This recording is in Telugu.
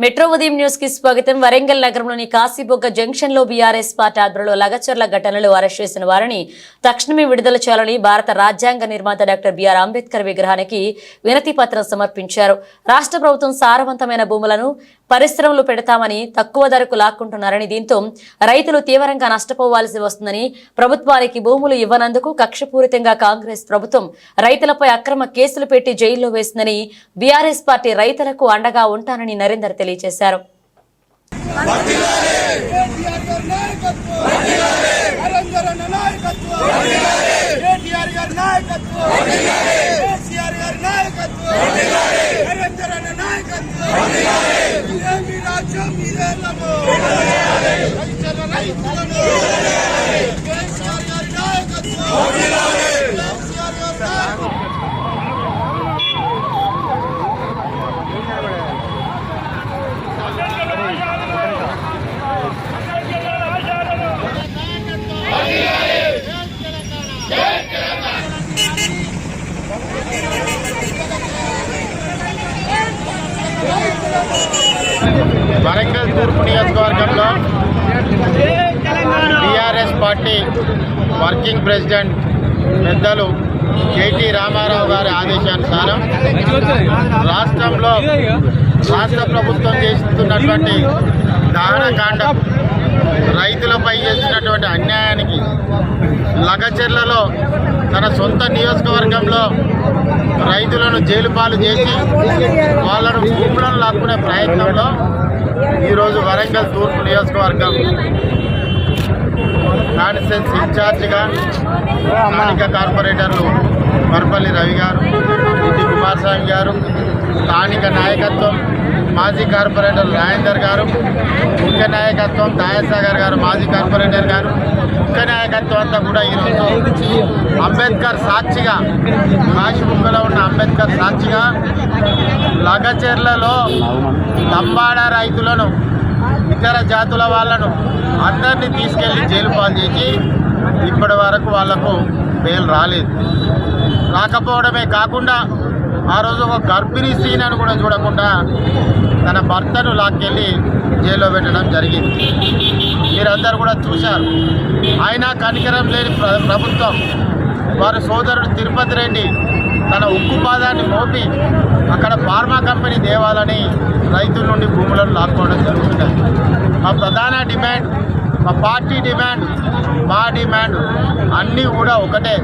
మెట్రో ఉదయం న్యూస్కి స్వాగతం. వరంగల్ నగరంలోని కాశీబొగ్గ జంక్షన్లో బీఆర్ఎస్ పార్టీ ఆధ్వర్యంలో లగచర్ల ఘటనలో అరెస్ట్ చేసిన వారిని తక్షణమే విడుదల చేయాలని భారత రాజ్యాంగ నిర్మాత డాక్టర్ బిఆర్ అంబేద్కర్ విగ్రహానికి వినతి పత్రం సమర్పించారు. రాష్ట్ర ప్రభుత్వం సారవంతమైన భూములను పరిశ్రమలు పెడతామని తక్కువ ధరకు లాక్కుంటున్నారని దీంతో రైతులు తీవ్రంగా నష్టపోవాల్సి వస్తుందని ప్రభుత్వానికి భూములు ఇవ్వనందుకు కక్షపూరితంగా కాంగ్రెస్ ప్రభుత్వం రైతులపై అక్రమ కేసులు పెట్టి జైల్లో వేసిందని బీఆర్ఎస్ పార్టీ రైతులకు అండగా ఉంటానని నరేందర్ తెలియజేశారు నాయకత్వం నరేందర్ అన్న నాయకత్వం కేటీఆర్ గారి నాయకత్వం కేసీఆర్ గారి నాయకత్వం నరేందర్ అన్న నాయకత్వం ఇదేమి రాజ్యం ఇదేళ్ళను రైతుల రైతులను కేసీఆర్ గారి నాయకత్వం కేసీఆర్ గారి నాయకత్వం వరంగల్ తూర్పు నియోజకవర్గంలో టీఆర్ఎస్ పార్టీ వర్కింగ్ ప్రెసిడెంట్ పెద్దలు కేటీ రామారావు గారి ఆదేశానుసారం రాష్ట్రంలో రాష్ట్ర ప్రభుత్వం చేస్తున్నటువంటి దహనకాండం రైతులపై చేస్తున్నటువంటి అన్యాయానికి లగచెర్లలో తన సొంత నియోజకవర్గంలో రైతులను జైలు పాలు చేసి వాళ్ళను భూములను లాక్కునే ప్రయత్నంలో ఈరోజు వరంగల్ తూర్పు నియోజకవర్గం కాన్స్టెన్స్ ఇన్ఛార్జిగా స్థానిక కార్పొరేటర్లు మరపల్లి రవి గారు ఇంటి కుమారస్వామి గారు స్థానిక నాయకత్వం మాజీ కార్పొరేటర్ రాజేందర్ గారు ముఖ్య నాయకత్వం దాయసాగర్ గారు మాజీ కార్పొరేటర్ గారు ముఖ్య నాయకత్వం అంతా కూడా ఈరోజు అంబేద్కర్ సాక్షిగా కాశీబుక్కలో ఉన్న అంబేద్కర్ సాక్షిగా లగచెర్లలో తంబాడ రైతులను ఇతర జాతుల వాళ్ళను అందరినీ తీసుకెళ్ళి జైలు పాలు చేసి ఇప్పటి వరకు వాళ్ళకు బెయిల్ రాలేదు. రాకపోవడమే కాకుండా ఆ రోజు ఒక గర్భిణీ స్త్రీని కూడా చూడకుండా తన భర్తను లాక్కెళ్ళి జైల్లో పెట్టడం జరిగింది. మీరందరూ కూడా చూశారు. అయినా కనికరం లేని ప్ర- ప్రభుత్వం వారి సోదరుడు తిరుపతి రెడ్డి తన ఉక్కు పాదాన్ని మోపి ఫార్మా కంపెనీ దేవాలని రైతుల నుండి భూములను లాక్కోవడం జరుగుతుంది. మా ప్రధాన డిమాండ్ మా పార్టీ డిమాండ్ మా డిమాండ్ అన్నీ కూడా ఒకటే.